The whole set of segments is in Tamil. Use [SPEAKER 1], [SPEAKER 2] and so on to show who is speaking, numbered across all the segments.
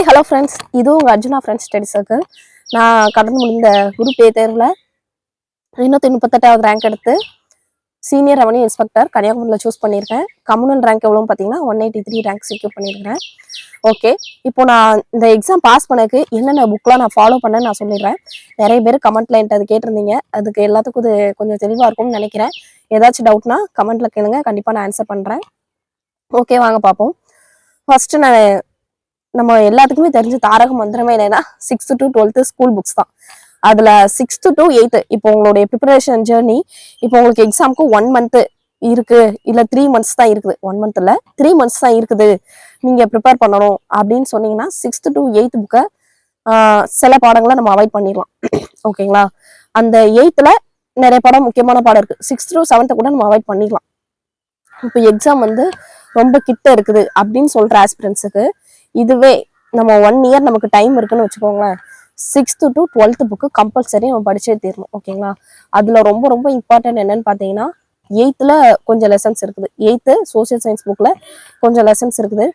[SPEAKER 1] ஹாய் ஹலோ ஃப்ரெண்ட்ஸ் இது உங்கள் அர்ஜுனா ஃப்ரெண்ட்ஸ் ஸ்டடி சர்க்கிள் நான் கடந்து முடிந்த குரூப் ஏ தேர்வில் இன்னூற்றி முப்பத்தெட்டாவது ரேங்க் எடுத்து சீனியர் ரெவன்யூ இன்ஸ்பெக்டர் கன்னியாகுமரியில் சூஸ் பண்ணியிருக்கேன். கம்யூனல் ரேங்க் எவ்வளோன்னு பார்த்தீங்கன்னா one eighty three rank secure பண்ணியிருக்கேன் ஓகே இப்போ நான் இந்த எக்ஸாம் பாஸ் பண்ணக்கு என்னென்ன புக்கெலாம் நான் ஃபாலோ பண்ணேன்னு நான் சொல்லிடுறேன். நிறைய பேர் கமெண்ட்டில் என்கிட்ட அது கேட்டிருந்தீங்க. அதுக்கு எல்லாத்துக்கும் இது கொஞ்சம் தெளிவாக இருக்கும்னு நினைக்கிறேன். ஏதாச்சும் டவுட்னா கமெண்ட்டில் கேளுங்க. கண்டிப்பாக நான் ஆன்சர் பண்ணுறேன் ஓகே வாங்க பார்ப்போம். ஃபஸ்ட்டு நான் நம்ம எல்லாத்துக்குமே தெரிஞ்ச தாரக மந்திரமே என்னன்னா sixth to twelfth school books தான். அதுல சிக்ஸ்த் டு எயித்து இப்போ உங்களுடைய ப்ரிப்பரேஷன் ஜேர்னி இப்போ உங்களுக்கு எக்ஸாமுக்கு ஒன் மந்த் இருக்கு இல்ல த்ரீ மந்த்ஸ் தான் இருக்குது. ஒன் மந்த் த்ரீ மந்த்ஸ் தான் இருக்குது. நீங்க ப்ரிப்பேர் பண்ணணும் அப்படின்னு சொன்னீங்கன்னா சிக்ஸ்த் டு எயித் புக்கை சில பாடங்களை நம்ம அவாய்ட் பண்ணிடலாம். ஓகேங்களா அந்த எயித்துல நிறைய பாடம் முக்கியமான பாடம் இருக்கு. சிக்ஸ்த் டு செவன்த்தை கூட நம்ம அவாய்ட் பண்ணிடலாம். இப்போ எக்ஸாம் வந்து ரொம்ப கிட்ட இருக்குது அப்படின்னு சொல்ற ஆஸ்பிரன்ஸுக்கு இதுவே நம்ம ஒன் இயர் நமக்கு டைம் இருக்குன்னு வச்சுக்கோங்களேன். Sixth to twelfth book compulsory நம்ம படிச்சே தீரணும் ஓகேங்களா அதில் ரொம்ப ரொம்ப இம்பார்ட்டன்ட் என்னன்னு பார்த்தீங்கன்னா எயித்தில் கொஞ்சம் லெசன்ஸ் இருக்குது. எயித்து சோசியல் சயின்ஸ் புக்கில் கொஞ்சம் லெசன்ஸ் இருக்குது.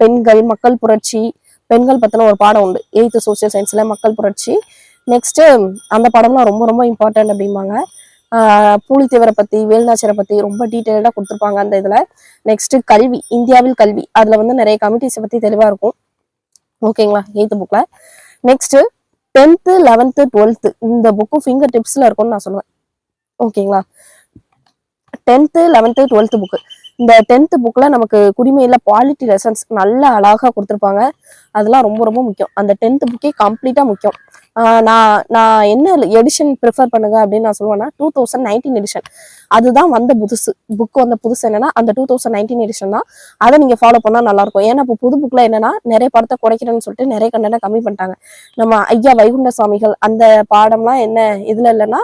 [SPEAKER 1] பெண்கள் மக்கள் புரட்சி பெண்கள் பற்றின ஒரு பாடம் உண்டு. எயித்து சோசியல் சயின்ஸில் மக்கள் புரட்சி. நெக்ஸ்ட்டு அந்த பாடம்லாம் ரொம்ப ரொம்ப இம்பார்ட்டன்ட் அப்படிம்பாங்க. பூலித்தேவரை பத்தி வேலுநாச்சியரை பத்தி ரொம்ப டீட்டெயில்டா கொடுத்துருப்பாங்க அந்த இதுல. நெக்ஸ்ட் கல்வி இந்தியாவில் கல்வி. அதுல வந்து நிறைய கமிட்டிஸை பத்தி தெளிவா இருக்கும். ஓகேங்களா எயித்து புக்ல நெக்ஸ்ட் டென்த்து லெவன்த்து டுவெல்த்து இந்த புக்கு ஃபிங்கர் டிப்ஸ்ல இருக்கும்னு நான் சொல்லுவேன். ஓகேங்களா டென்த்து லெவன்த்து டுவெல்த்து புக்கு இந்த டென்த்து புக்கில் நமக்கு குடிமையில குவாலிட்டி லெசன்ஸ் நல்ல அழகாக கொடுத்துருப்பாங்க. அதெல்லாம் ரொம்ப ரொம்ப முக்கியம். அந்த டென்த்து புக்கே கம்ப்ளீட்டாக முக்கியம். நான் நான் என்ன எடிஷன் ப்ரிஃபர் பண்ணுங்க அப்படின்னு நான் சொல்லுவேன்னா டூ தௌசண்ட் நைன்டீன் எடிஷன் அதுதான் வந்த புதுசு. புக் வந்த புதுசு என்னன்னா அந்த டூ தௌசண்ட் நைன்டீன் எடிஷன் தான். அதை நீங்க ஃபாலோ பண்ணா நல்லா இருக்கும் ஏன்னா இப்போ புது புக்ல என்னன்னா நிறைய படத்தை குறைக்கிறேன்னு சொல்லிட்டு நிறைய கண்டனை கம்மி பண்ணிட்டாங்க. நம்ம ஐயா வைகுண்ட சுவாமிகள் அந்த பாடம்லாம் என்ன இதுல இல்லைன்னா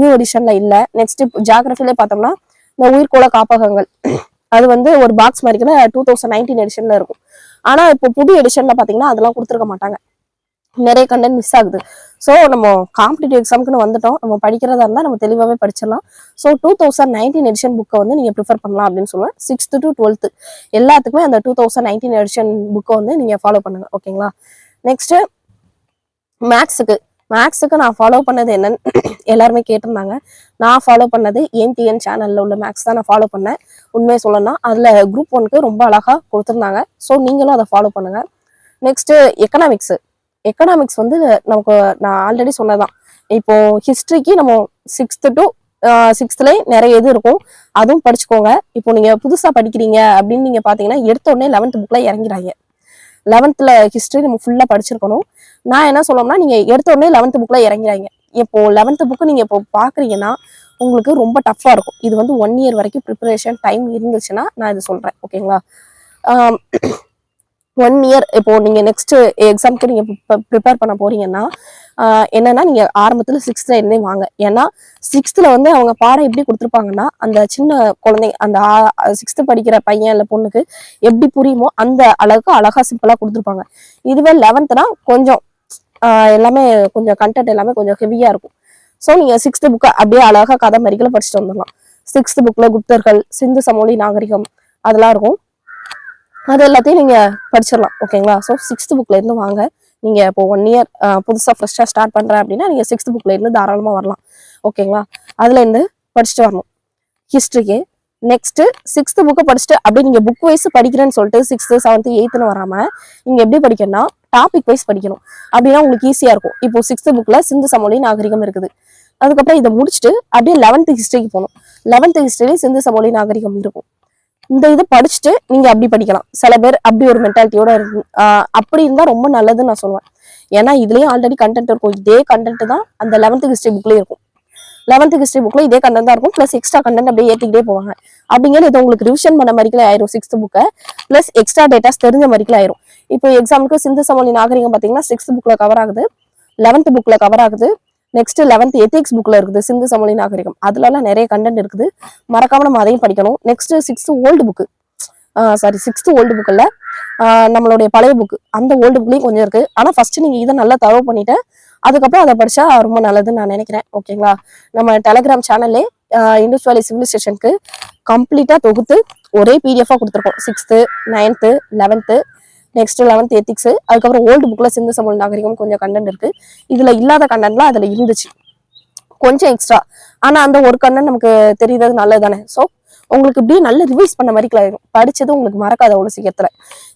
[SPEAKER 1] நியூ எடிஷன்ல இல்லை. நெக்ஸ்ட் ஜாகிரபிலே பார்த்தோம்னா இந்த உயிர்கோள காப்பகங்கள். அது வந்து ஒரு பாக்ஸ் மாதிரி டூ தௌசண்ட் நைன்டீன் எடிஷன்ல இருக்கும். ஆனா இப்போ புது எடிஷன்ல பாத்தீங்கன்னா அதெல்லாம் கொடுத்துருக்க மாட்டாங்க. நிறைய கண்டென்ட் மிஸ் ஆகுது. ஸோ நம்ம காம்படிட்டிவ் எக்ஸாமுக்குன்னு வந்துட்டோம். நம்ம படிக்கிறதா இருந்தால் நம்ம தெளிவாகவே படிச்சிடலாம். So two thousand nineteen edition புக்கை வந்து நீங்கள் ப்ரிஃபர் பண்ணலாம் அப்படின்னு சொல்லுவேன். சிக்ஸ்த்து டு டுவெல்த்து எல்லாத்துக்குமே அந்த டூ தௌசண்ட் நைன்டீன் எடிஷன் புக்கை வந்து நீங்கள் ஃபாலோ பண்ணுங்க. ஓகேங்களா நெக்ஸ்ட்டு மேக்ஸுக்கு மேக்ஸுக்கு நான் ஃபாலோ பண்ணது என்னன்னு எல்லாருமே கேட்டிருந்தாங்க. நான் ஃபாலோ பண்ணது ஏன்டிஎன் சேனலில் உள்ள மேக்ஸ் தான் நான் ஃபாலோ பண்ணேன். உண்மையை சொல்லணும்னா அதில் குரூப் ஒனுக்கு ரொம்ப அழகாக கொடுத்துருந்தாங்க. ஸோ நீங்களும் அதை ஃபாலோ பண்ணுங்கள் நெக்ஸ்ட்டு எக்கனாமிக்ஸு எக்கனாமிக்ஸ் வந்து நமக்கு நான் ஆல்ரெடி சொன்னதான் இப்போ ஹிஸ்ட்ரிக்கு நம்ம சிக்ஸ்த்து டு சிக்ஸ்த்துலேயே நிறைய இது இருக்கும். அதுவும் படிச்சுக்கோங்க. இப்போ நீங்கள் புதுசாக படிக்கிறீங்க அப்படின்னு நீங்கள் பார்த்தீங்கன்னா எடுத்த உடனே லெவன்த் புக்கில் இறங்கிறாங்க. லெவன்த்தில் ஹிஸ்ட்ரி நம்ம ஃபுல்லாக படிச்சிருக்கணும். நான் என்ன சொல்லணும்னா நீங்கள் எடுத்த உடனே லெவன்த் புக்ல இறங்கிறாங்க. இப்போ லெவன்த்து புக்கு நீங்கள் இப்போ பார்க்குறீங்கன்னா உங்களுக்கு ரொம்ப டஃப்பாக இருக்கும். இது வந்து ஒன் இயர் வரைக்கும் ப்ரிப்பரேஷன் டைம் இருந்துச்சுன்னா நான் இது சொல்கிறேன் ஓகேங்களா ஒன் இயர் இப்போ நீங்க நெக்ஸ்ட் எக்ஸாம்க்கு நீங்க ப்ரிப்பேர் பண்ண போறீங்கன்னா என்னன்னா நீங்க ஆரம்பத்துல சிக்ஸ்த்ல இருந்தே வாங்க. ஏன்னா சிக்ஸ்த்ல வந்து அவங்க பாடம் எப்படி கொடுத்துருப்பாங்கன்னா அந்த சின்ன குழந்தை அந்த சிக்ஸ்த் படிக்கிற பையன் இல்ல பொண்ணுக்கு எப்படி புரியுமோ அந்த அளவுக்கு அழகா சிம்பிளா கொடுத்துருப்பாங்க. இதுவே லெவன்த்னா கொஞ்சம் எல்லாமே கொஞ்சம் கண்டென்ட் எல்லாமே கொஞ்சம் ஹெவியா இருக்கும். ஸோ நீங்க சிக்ஸ்த் புக்கை அப்படியே அழகா கதை மாதிரிகளை படிச்சுட்டு வந்துடலாம். சிக்ஸ்த் புக்ல குப்தர்கள் சிந்து சமோலி நாகரிகம் அதெல்லாம் இருக்கும். அது எல்லாத்தையும் நீங்கள் படிச்சிடலாம் ஓகேங்களா? ஸோ சிக்ஸ்த் புக்லேருந்து வாங்க. நீங்கள் இப்போ ஒன் இயர் புதுசாக ஃப்ரெஷ்ஷாக ஸ்டார்ட் பண்ணுறேன் அப்படின்னா நீங்கள் சிக்ஸ்த் புக்லேருந்து தாராளமாக வரலாம் ஓகேங்களா? அதுலேருந்து படிச்சுட்டு வரணும். ஹிஸ்ட்ரிக்கு நெக்ஸ்ட்டு சிக்ஸ்த் புக்கை படிச்சுட்டு அப்படியே நீங்கள் புக் வைஸ் படிக்கிறேன்னு சொல்லிட்டு சிக்ஸ்த்து செவன்த்து எயித்துன்னு வராமல் நீங்கள் எப்படி படிக்கணும்னா டாபிக் வைஸ் படிக்கணும். அப்படின்னா உங்களுக்கு ஈஸியாக இருக்கும். இப்போ சிக்ஸ்த்து புக்கில் சிந்து சமொழி நாகரிகம் இருக்குது. அதுக்கப்புறம் இதை முடிச்சுட்டு அப்படியே லெவன்த்து ஹிஸ்டரிக்கு போகணும். லெவன்த்து ஹிஸ்டரி சிந்து சமொழி நாகரிகம் இருக்கும். இந்த இதை படிச்சுட்டு நீங்க அப்படி படிக்கலாம். சில பேர் அப்படி ஒரு மென்டாலிட்டியோட இருக்கு அப்படி இருந்தா ரொம்ப நல்லதுன்னு நான் சொல்லுவேன். ஏன்னா இதுலயும் ஆல்ரெடி கண்டென்ட் இருக்கும். இதே கண்டென்ட் தான் அந்த லெவன்த் ஹிஸ்டரி புக்லயும் இருக்கும். லெவன்த் ஹிஸ்டரி புக்ல இதே கண்டென்ட் தான் இருக்கும். பிளஸ் எக்ஸ்ட்ரா கண்டென்ட் அப்படியே ஏத்திக்கிட்டே போவாங்க. அப்படிங்கிறது இது உங்களுக்கு ரிவிஷன் பண்ண மாதிரிக்கல ஆயிரும் சிக்ஸ்த் புக்கை பிளஸ் எக்ஸ்ட்ரா டேட்டாஸ் தெரிஞ்ச மாதிரிக்கல ஆயிரும். இப்போ எக்ஸாம்க்கு சிந்து சமொழி நாகரிகம் பாத்தீங்கன்னா சிக்ஸ்த் புக்ல கவர் ஆகுது. லெவன்த் புக்ல கவர் ஆகுது. நெக்ஸ்ட் லெவன்த் எத்திக்ஸ் புக்ல இருக்குது சிந்து சமொழி நாகரிகம். அதுலலாம் நிறைய கண்டென்ட் இருக்குது. மறக்காம நம்ம அதையும் படிக்கணும். Next sixth old book sorry sixth old புக்கில் நம்மளுடைய பழைய புக்கு அந்த ஓல்டு புக்லேயும் கொஞ்சம் இருக்கு. ஆனால் ஃபர்ஸ்ட் நீங்க இதை நல்லா தரவு பண்ணிட்டு அதுக்கப்புறம் அதை படிச்சா ரொம்ப நல்லதுன்னு நான் நினைக்கிறேன். ஓகேங்களா? நம்ம டெலகிராம் சேனல்லே இண்டஸ் வேலி சிவிலைசேஷனுக்கு கம்ப்ளீட்டா தொகுத்து ஒரே பிடிஎஃபா கொடுத்துருக்கோம். Sixth ninth eleventh next eleventh ethics அதுக்கப்புறம் ஓல்டு புக்கில் சிந்து சமூக நாகரிகம் கொஞ்சம் கண்டென்ட் இருக்கு. இதில் இல்லாத கண்டென்ட்லாம் அதில் இருந்துச்சு. கொஞ்சம் எக்ஸ்ட்ரா ஆனால் அந்த ஒரு கண்டென்ட் நமக்கு தெரியுறது நல்லது தானே ஸோ உங்களுக்கு இப்படியே நல்ல ரிவைஸ் பண்ண மாதிரி கிளாயிடும் படிச்சது உங்களுக்கு மறக்காது அவ்வளோ சீக்கிரத்தில்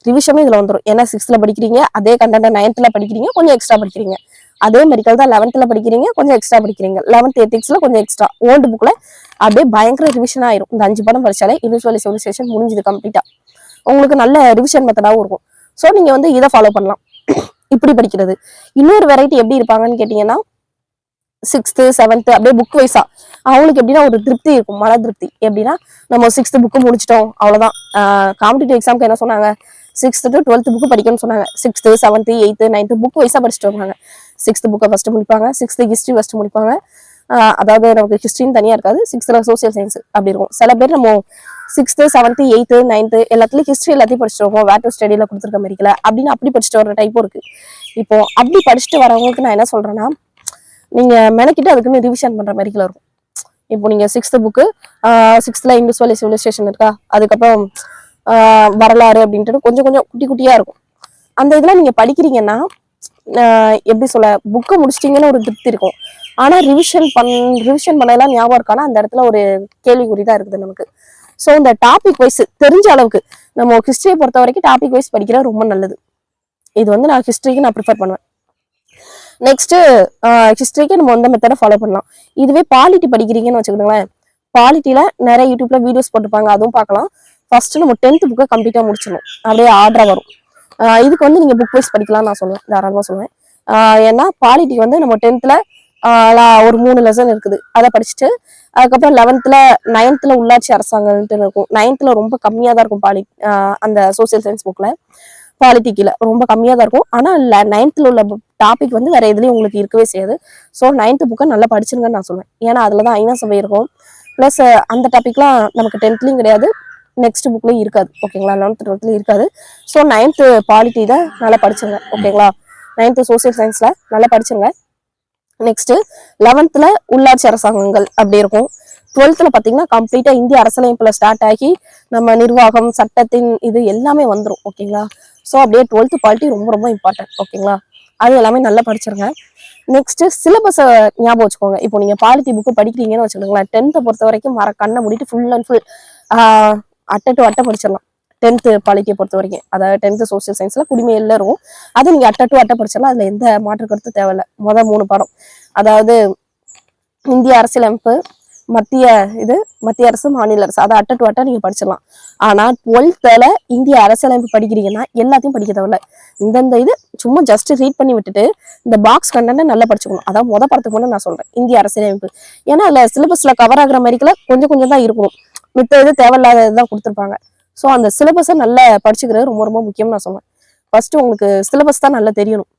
[SPEAKER 1] ரிவிஷனும் இதில் வந்துடும் ஏன்னா சிக்ஸ்த்தில் படிக்கிறீங்க அதே கண்டென்ட் நைன்த்தில் படிக்கிறீங்க கொஞ்சம் எக்ஸ்ட்ரா படிக்கிறீங்க. அதே மெடிக்கல் தான் லெவன்த்தில் படிக்கிறீங்க கொஞ்சம் எக்ஸ்ட்ரா படிக்கிறீங்க. லெவன்த் எத்திக்ஸில் கொஞ்சம் எக்ஸ்ட்ரா ஓல்டு புக்கில் அப்படியே பயங்கர ரிவிஷன் ஆயிரும். இந்த அஞ்சு படம் படித்தாலே இண்டிவிஜுவல் சிவிலைசேஷன் முடிஞ்சது கம்ப்ளீட்டாக உங்களுக்கு நல்ல ரிவிஷன் மெத்தடாகவும் இருக்கும். ஸோ நீங்கள் வந்து இதை ஃபாலோ பண்ணலாம். இப்படி படிக்கிறது. இன்னொரு வெரைட்டி எப்படி இருப்பாங்கன்னு கேட்டிங்கன்னா சிக்ஸ்த்து செவன்த்து அப்படியே புக் வைஸா அவங்களுக்கு எப்படின்னா ஒரு திருப்தி இருக்கும் மன திருப்தி. எப்படின்னா நம்ம சிக்ஸ்த்து புக்கு முடிச்சிட்டோம் அவ்வளோதான் காம்படிட்டிவ் எக்ஸாம்க்கு என்ன சொன்னாங்க? சிக்ஸ்த்து டு டுவெல்த்து புக்கு படிக்கணும்னு சொன்னாங்க. Sixth seventh eighth ninth book வைஸாக படிச்சுட்டு வருவாங்க சிக்ஸ்த்து புக்கை ஃபஸ்ட்டு முடிப்பாங்க. சிக்ஸ்த்து ஹிஸ்ட்ரி ஃபஸ்ட்டு முடிப்பாங்க. அதாவது நமக்கு ஹிஸ்ட்ரின்னு தனியாக இருக்காது. சிக்ஸ்த்தில் சோசியல் சயின்ஸ் அப்படி இருக்கும். சில பேர் நம்ம சிக்ஸ்த்து செவன்த்து எயித்து நைன்த்து எல்லாத்துலேயும் ஹிஸ்ட்ரி எல்லாத்தையும் படிச்சுட்டு வருவோம். வேட் ஸ்டடியில் கொடுத்துருக்க மாதிரிக்கல அப்படின்னு அப்படி படிச்சுட்டு வர டைப்பும் இருக்குது இப்போ அப்படி படிச்சுட்டு வரவங்களுக்கு நான் என்ன சொல்கிறேன்னா நீங்கள் மெனக்கிட்டு அதுக்குன்னு ரிவிஷன் பண்ணுற மாதிரிக்கல இருக்கும். இப்போ நீங்கள் சிக்ஸ்த்து புக்கு சிக்ஸ்த்ல இந்துஸ்வலி சிவிலைசேஷன் இருக்கா? அதுக்கப்புறம் வரலாறு அப்படின்ட்டு கொஞ்சம் கொஞ்சம் குட்டி குட்டியாக இருக்கும். அந்த இதெல்லாம் நீங்கள் படிக்கிறீங்கன்னா எப்படி சொல்ல புக்கை முடிச்சிட்டீங்கன்னு ஒரு திருப்தி இருக்கும். ஆனா ரிவிஷன் பண் ரிவிஷன் பண்ணலாம் ஞாபகம் இருக்கானா? அந்த இடத்துல ஒரு கேள்விக்குறி தான் இருக்குது நமக்கு. ஸோ இந்த டாபிக் வைஸ் தெரிஞ்ச அளவுக்கு நம்ம ஹிஸ்டரியை பொறுத்த வரைக்கும் டாபிக் வைஸ் படிக்கிறது ரொம்ப நல்லது. இது வந்து நான் ஹிஸ்ட்ரிக்கு நான் ப்ரிஃபர் பண்ணுவேன். நெக்ஸ்ட் ஹிஸ்ட்ரிக்கு நம்ம அந்த மெத்தடை ஃபாலோ பண்ணலாம். இதுவே பாலிட்டி படிக்கிறீங்கன்னு வச்சுக்கோங்களேன். பாலிட்டியில நிறைய யூடியூப்ல வீடியோஸ் போட்டிருப்பாங்க அதுவும் பார்க்கலாம். ஃபர்ஸ்ட் நம்ம டென்த்து புக்கை கம்ப்ளீட்டா முடிச்சிடணும். அப்படியே ஆர்டராக வரும். இதுக்கு வந்து நீங்கள் புக் வைஸ் படிக்கலாம் நான் சொல்லுவேன் தாராளமாக சொல்லுவேன். ஏன்னா பாலிட்டி வந்து நம்ம டென்த்தில் ஒரு மூணு லெசன் இருக்குது. அதை படிச்சுட்டு அதுக்கப்புறம் லெவன்த்தில் நைன்த்தில் உள்ளாட்சி அரசாங்கம்ட்டு இருக்கும். நைன்த்தில் ரொம்ப கம்மியாக தான் இருக்கும் பாலி அந்த சோசியல் சயின்ஸ் புக்கில் பாலிட்டிக்கில் ரொம்ப கம்மியாக தான் இருக்கும் ஆனால் நைன்த்தில் உள்ள டாபிக் வந்து வேறு எதுலேயும் உங்களுக்கு இருக்கவே செய்யாது. ஸோ நைன்த்து புக்கை நல்லா படிச்சிருங்கன்னு நான் சொல்லுவேன். ஏன்னா அதில் தான் ஐநா சபை இருக்கும். ப்ளஸ் அந்த டாப்பிக்லாம் நமக்கு டென்த்லேயும் கிடையாது. நெக்ஸ்ட் புக்லையும் இருக்காது ஓகேங்களா லெவன்த் டுவெல்த்தில் இருக்காது. ஸோ நைன்த்து பாலிட்டி தான் நல்லா படிச்சிருங்க ஓகேங்களா நைன்த்து சோசியல் சயின்ஸில் நல்லா படிச்சிருங்க. நெக்ஸ்ட்டு லெவன்த்தில் உள்ளாட்சி அரசாங்கங்கள் அப்படி இருக்கும். டுவெல்த்தில் பார்த்தீங்கன்னா கம்ப்ளீட்டாக இந்திய அரசியலமைப்பில் ஸ்டார்ட் ஆகி நம்ம நிர்வாகம் சட்டத்தின் இது எல்லாமே வந்துடும் ஓகேங்களா ஸோ அப்படியே டுவெல்த்து பாலிட்டி ரொம்ப ரொம்ப இம்பார்ட்டன்ட் ஓகேங்களா அது எல்லாமே நல்லா படிச்சிருங்க. நெக்ஸ்ட் சிலபஸை ஞாபகம் வச்சுக்கோங்க. இப்போ நீங்க பாலிட்டி புக்கு படிக்கிறீங்கன்னு வச்சுக்கோங்களேன் டென்த்தை பொறுத்த வரைக்கும் மர கண்ணை மூடிட்டு ஃபுல் அண்ட் ஃபுல் அட்டை டு அட்டை படிச்சிடலாம். டென்த்து பாலிட்டியை பொறுத்த வரைக்கும். அதாவது டென்த்து சோசியல் சயின்ஸில் குடிமையில இருக்கும். அது நீங்கள் அட்டை டு அட்டை படிச்சிடலாம். அதில் எந்த மாற்று கருத்து தேவையில்லை. மொதல் மூணு பாடம். அதாவது இந்திய அரசியலமைப்பு மத்திய இது மத்திய அரசு மாநில அரசு. அதை அட்டட்டு டு அட்டை நீங்கள் படிச்சிடலாம். ஆனால் டுவெல்த்தில் இந்திய அரசியலமைப்பு படிக்கிறீங்கன்னா எல்லாத்தையும் படிக்க தேவையில்ல. இந்தந்த இது சும்மா ஜஸ்ட் ரீட் பண்ணி விட்டுட்டு இந்த பாக்ஸ் கண்டென்ட் நல்லா படிச்சுக்கணும். அதான் முத படத்துக்கு முன்னே நான் சொல்கிறேன் இந்திய அரசியலமைப்பு. ஏன்னா அதில் சிலபஸில் கவர் ஆகுற மாதிரிக்கெல்லாம் கொஞ்சம் கொஞ்சம் தான் இருக்கணும் மித்த இது தேவையில்லாத இதுதான் கொடுத்துருப்பாங்க. ஸோ அந்த சிலபஸை நல்லா படிச்சுக்கிறது ரொம்ப ரொம்ப முக்கியம் நான் சொன்னேன் ஃபர்ஸ்ட் உங்களுக்கு சிலபஸ் தான் நல்லா தெரியணும்.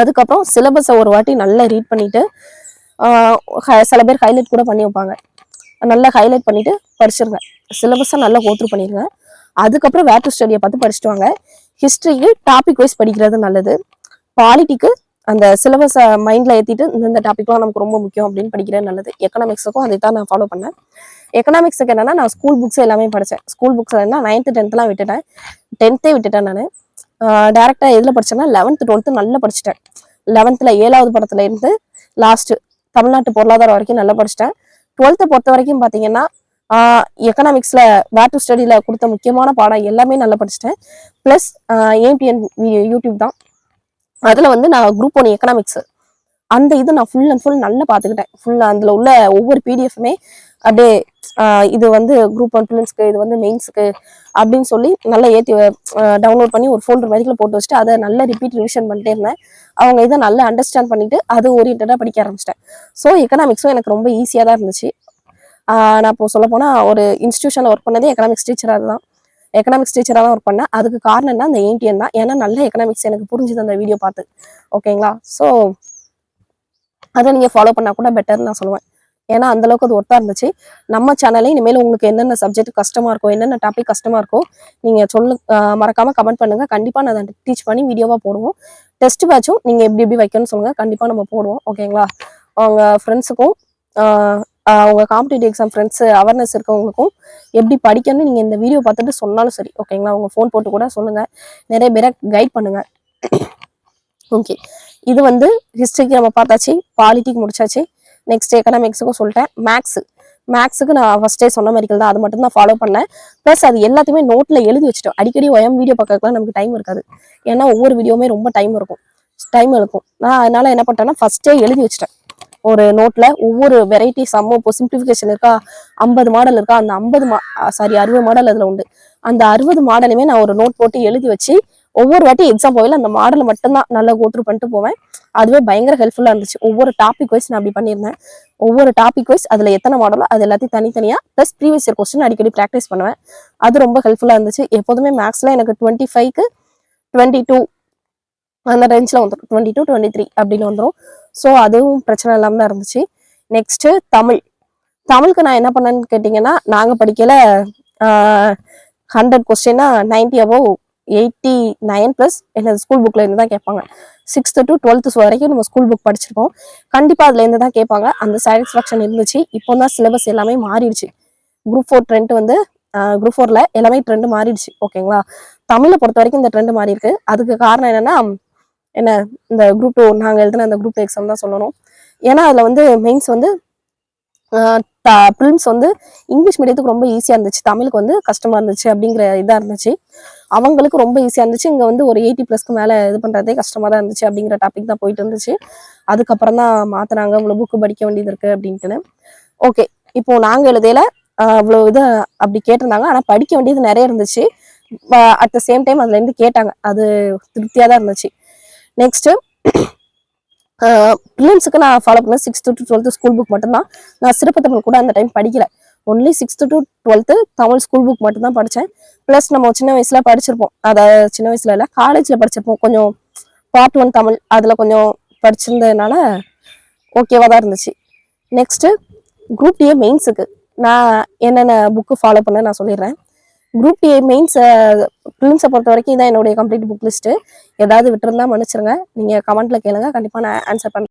[SPEAKER 1] அதுக்கப்புறம் சிலபஸை ஒரு வாட்டி நல்லா ரீட் பண்ணிட்டு சில பேர் ஹைலைட் கூட பண்ணி வைப்பாங்க. நல்லா ஹைலைட் பண்ணிட்டு படிச்சிருங்க. சிலபஸை நல்லா கோத்ரூ பண்ணிடுங்க அதுக்கப்புறம் வேட்டு ஸ்டடியை பார்த்து படிச்சுட்டு வாங்க. ஹிஸ்ட்ரிக்கு டாபிக் வைஸ் படிக்கிறது நல்லது. பாலிட்டிக்கு அந்த சிலபஸை மைண்டில் ஏற்றிட்டு இந்த டாபிக்லாம் நமக்கு ரொம்ப முக்கியம் அப்படின்னு படிக்கிறேன் நல்லது. எக்கனாமிக்ஸுக்கும் அதை தான் நான் ஃபாலோ பண்ணேன். எக்கனாமிக்ஸுக்கு என்னென்னா நான் ஸ்கூல் புக்ஸ் எல்லாமே படித்தேன் ஸ்கூல் புக்ஸில் என்ன நைன்த்து டென்த்லாம் விட்டுட்டேன். டென்த்தே விட்டுட்டேன் நான். டேரெக்டாக எதில் படித்தேன்னா லெவன்த்து டுவெல்த்து நல்லா படிச்சிட்டேன். லெவன்த்தில் ஏழாவது படத்துல இருந்து தமிழ்நாட்டு பொருளாதாரம் வரைக்கும் நல்லா படிச்சிட்டேன். டுவெல்த்தை பொறுத்த வரைக்கும் பார்த்தீங்கன்னா எக்கனாமிக்ஸில் வேட்டு ஸ்டடியில் கொடுத்த முக்கியமான பாடம் எல்லாமே நல்லா படிச்சிட்டேன். ப்ளஸ் ஏபிஎன் யூடியூப் தான். அதில் வந்து நான் குரூப் ஒன் எக்கனாமிக்ஸ் அந்த இது நான் ஃபுல் அண்ட் ஃபுல் நல்லா பார்த்துக்கிட்டேன். ஃபுல்லாக அதில் உள்ள ஒவ்வொரு பிடிஎஃப்மே அப்படியே இது வந்து குரூப் ஒன் பிலிம்ஸ்க்கு இது வந்து மெயின்ஸுக்கு அப்படின்னு சொல்லி நல்லா ஏற்றி டவுன்லோட் பண்ணி ஒரு ஃபோல்டர் மாதிரிக்குள்ள போட்டு வச்சுட்டு அதை நல்லா ரிப்பீட் ரிவிஷன் பண்ணிட்டே இருந்தேன். அவங்க இதை நல்லா அண்டர்ஸ்டாண்ட் பண்ணிட்டு அது ஓரியன்டாக படிக்க ஆரம்பிச்சிட்டேன். ஸோ எக்கனாமிக்ஸும் எனக்கு ரொம்ப ஈஸியாக தான் இருந்துச்சு. நான் இப்போ சொல்ல போனால் ஒரு இன்ஸ்டியூஷனில் ஒர்க் பண்ணதே எக்கனாமிக்ஸ் டீச்சராக தான் எக்கனாமிக்ஸ் டீச்சராக தான் ஒர்க் பண்ணேன். அதுக்கு காரணம் அந்த ஏடிஎன் தான். ஏன்னா நல்ல எக்கனாமிக்ஸ் எனக்கு புரிஞ்சுது அந்த வீடியோ பார்த்து. ஓகேங்களா ஸோ அதை நீங்கள் ஃபாலோ பண்ணால் கூட பெட்டர்னு நான் சொல்லுவேன். ஏன்னா அந்த அளவுக்கு அது ஒர்த்தாக இருந்துச்சு. நம்ம சேனலே இனிமேல் உங்களுக்கு என்னென்ன சப்ஜெக்ட் கஷ்டமாக இருக்கோ என்னென்ன டாபிக் கஷ்டமாக இருக்கோ நீங்கள் சொல்லு மறக்காமல் கமெண்ட் பண்ணுங்கள் கண்டிப்பாக நான் அதை டீச் பண்ணி வீடியோவாக போடுவோம். டெஸ்ட் பேட்சும் நீங்கள் எப்படி எப்படி வைக்கணும்னு சொல்லுங்கள் கண்டிப்பாக நம்ம போடுவோம். ஓகேங்களா அவங்க ஃப்ரெண்ட்ஸுக்கும் உங்கள் காம்படிட்டிவ் எக்ஸாம் ஃப்ரெண்ட்ஸ் அவேர்னஸ் இருக்கவங்களுக்கும் எப்படி படிக்கணும்னு நீங்கள் இந்த வீடியோ பார்த்துட்டு சொன்னாலும் சரி ஓகேங்களா உங்கள் ஃபோன் போட்டு கூட சொல்லுங்கள் நிறைய பேரை கைட் பண்ணுங்கள் ஓகே இது வந்து ஹிஸ்ட்ரிக்கு நம்ம பார்த்தாச்சு பாலிட்டிக் முடிச்சாச்சு. நெக்ஸ்ட் எக்கனாமிக்ஸுக்கும் சொல்லிட்டேன். மேக்ஸு மேக்ஸுக்கு நான் ஃபஸ்ட்டே சொன்ன மாதிரி தான். அது மட்டும் தான் ஃபாலோ பண்ணேன். ப்ளஸ் அது எல்லாத்தையுமே நோட்டில் எழுதி வச்சுட்டோம். அடிக்கடி ஒயம் வீடியோ பார்க்கலாம் நமக்கு டைம் இருக்காது. ஏன்னா ஒவ்வொரு வீடியோவுமே ரொம்ப டைம் இருக்கும். டைம் இருக்கும். நான் அதனால் என்ன பண்ணிட்டேன்னா ஃபஸ்ட்டே எழுதி வச்சிட்டேன். ஒரு நோட்ல ஒவ்வொரு வெரைட்டி சம்ம இப்போ சிம்பிளிஃபிகேஷன் இருக்கா? ஐம்பது மாடல் இருக்கா? அந்த ஐம்பது மா சாரி அறுபது மாடல் அதுல உண்டு. அந்த அறுபது மாடலுமே நான் ஒரு நோட் போட்டு எழுதி வச்சு ஒவ்வொரு வாட்டி எக்ஸாம் போகல அந்த மாடலை மட்டும்தான் நல்லா கோத்ரூ பண்ணிட்டு போவேன். அதுவே பயங்கர ஹெல்ப்ஃபுல்லாக இருந்துச்சு. ஒவ்வொரு டாபிக் வைஸ் நான் அப்படி பண்ணியிருந்தேன். ஒவ்வொரு டாபிக் வைஸ் அதில் எத்தனை மாடலோ அது எல்லாத்தையும் தனித்தனியாக ப்ளஸ் ப்ரீவியஸ் இயர் கொஸ்டின் அடிக்கடி ப்ராக்டிஸ் பண்ணுவேன். அது ரொம்ப ஹெல்ப்ஃபுல்லாக இருந்துச்சு. எப்போதுமே மேக்ஸில் எனக்கு டுவெண்ட்டி ஃபைவ்க்கு டுவெண்ட்டி டூ அந்த ரேஞ்சில் வந்துடும் டுவெண்ட்டி டூ டுவெண்ட்டி த்ரீ அப்படின்னு வந்துடும் ஸோ அதுவும் பிரச்சனை இல்லாமல் தான் இருந்துச்சு. நெக்ஸ்ட்டு தமிழ். தமிழுக்கு நான் என்ன பண்ணேன்னு கேட்டிங்கன்னா நாங்கள் படிக்கல hundred கொஸ்டின்னா ninety above eighty nine plus எனது ஸ்கூல் புக்கில் இருந்து தான் கேட்பாங்க. சிக்ஸ்த்து டு டுவெல்த்து வரைக்கும் நம்ம ஸ்கூல் புக் படிச்சிருப்போம் கண்டிப்பாக அதுலேருந்து தான் கேட்பாங்க. அந்த சாட்டிஸ்ஃபேக்ஷன் இருந்துச்சு. இப்போ தான் சிலபஸ் எல்லாமே மாறிடுச்சு. குரூப் ஃபோர் ட்ரெண்ட் வந்து குரூப் ஃபோரில் எல்லாமே ட்ரெண்ட் மாறிடுச்சு. ஓகேங்களா தமிழை பொறுத்த வரைக்கும் இந்த ட்ரெண்ட் மாறி இருக்கு அதுக்கு காரணம் என்னென்னா என்ன இந்த குரூப் டூ நாங்கள் எழுதின அந்த குரூப் எக்ஸாம் தான் சொல்லணும். ஏன்னா அதில் வந்து மெயின்ஸ் வந்து ப்ரிலிம்ஸ் வந்து இங்கிலீஷ் மீடியத்துக்கு ரொம்ப ஈஸியாக இருந்துச்சு. தமிழுக்கு வந்து கஷ்டமாக இருந்துச்சு அப்படிங்கிற இதாக இருந்துச்சு. அவங்களுக்கு ரொம்ப ஈஸியாக இருந்துச்சு. இங்கே வந்து ஒரு எயிட்டி ப்ளஸ்க்கு மேலே இது பண்ணுறதே கஷ்டமாக தான் இருந்துச்சு அப்படிங்கிற டாபிக் தான் போயிட்டு இருந்துச்சு. அதுக்கப்புறம் தான் மாற்றினாங்க இவ்வளோ புக்கு படிக்க வேண்டியது இருக்குது அப்படின்ட்டுன்னு. ஓகே இப்போ நாங்கள் எழுதையில அவ்வளோ இது அப்படி கேட்டிருந்தாங்க. ஆனால் படிக்க வேண்டியது நிறைய இருந்துச்சு. அட் த சேம் டைம் அதுலேருந்து கேட்டாங்க. அது திருப்தியாக தான் இருந்துச்சு. நெக்ஸ்ட்டு ப்ரிலிம்ஸுக்கு uh, நான் ஃபாலோ பண்ண sixth to twelfth school book மட்டும்தான். நான் சிறப்பு தமிழ் கூட அந்த டைம் படிக்கல. Only sixth to twelfth Tamil school book மட்டும்தான் படித்தேன் ப்ளஸ் நம்ம சின்ன வயசில் படிச்சிருப்போம். அதாவது சின்ன வயசில் இல்லை காலேஜில் படிச்சிருப்போம். கொஞ்சம் பார்ட் ஒன் தமிழ் அதில் கொஞ்சம் படிச்சிருந்ததுனால ஓகேவாக தான் இருந்துச்சு. நெக்ஸ்ட்டு குரூப் டிஏ மெயின்ஸுக்கு நான் என்னென்ன புக்கு ஃபாலோ பண்ண நான் சொல்லிடுறேன். குரூப் ஏ மெயின்ஸ் ஃபிலிம்ஸை பொறுத்த வரைக்கும் இதான் என்னுடைய கம்ப்ளீட் புக் லிஸ்ட்டு ஏதாவது விட்டுருந்தா மன்னிச்சிருங்க. நீங்கள் கமெண்ட்டில் கேளுங்க. கண்டிப்பாக நான் ஆன்சர் பண்ணுறேன்